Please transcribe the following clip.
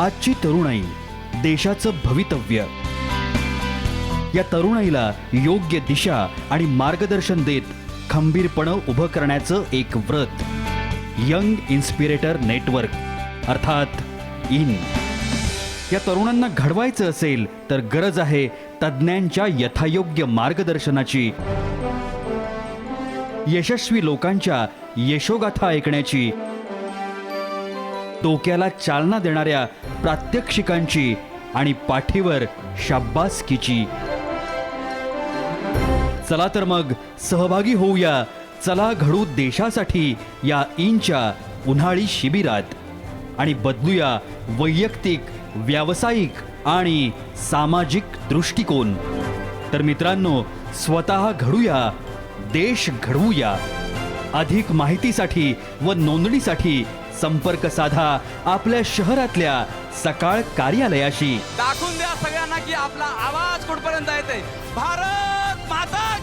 आजची तरुणाई देशाचं भवितव्य. या तरुणाईला योग्य दिशा आणि मार्गदर्शन देत खंबीरपणं उभं करण्याचं एक व्रत. यंग इन्स्पिरेटर नेटवर्क अर्थात इन. या तरुणांना घडवायचं असेल तर गरज आहे तज्ज्ञांच्या यथायोग्य मार्गदर्शनाची. यशस्वी लोकांच्या यशोगाथा ऐकण्याची डोक्याला चालना देणाऱ्या प्रात्यक्षिकांची आणि पाठीवर शाब्बासकीची. चला तर मग सहभागी होऊया. चला घडू देशासाठी या इंच्या उन्हाळी शिबिरात. आणि बदलूया वैयक्तिक व्यावसायिक आणि सामाजिक दृष्टिकोन. तर मित्रांनो स्वतः घडूया देश घडवूया. अधिक माहितीसाठी व नोंदणीसाठी संपर्क साधा आपल्या शहरातल्या सकाळ कार्यालयाशी. दाखवून द्या सगळ्यांना की आपला आवाज कुठपर्यंत येते भारत माता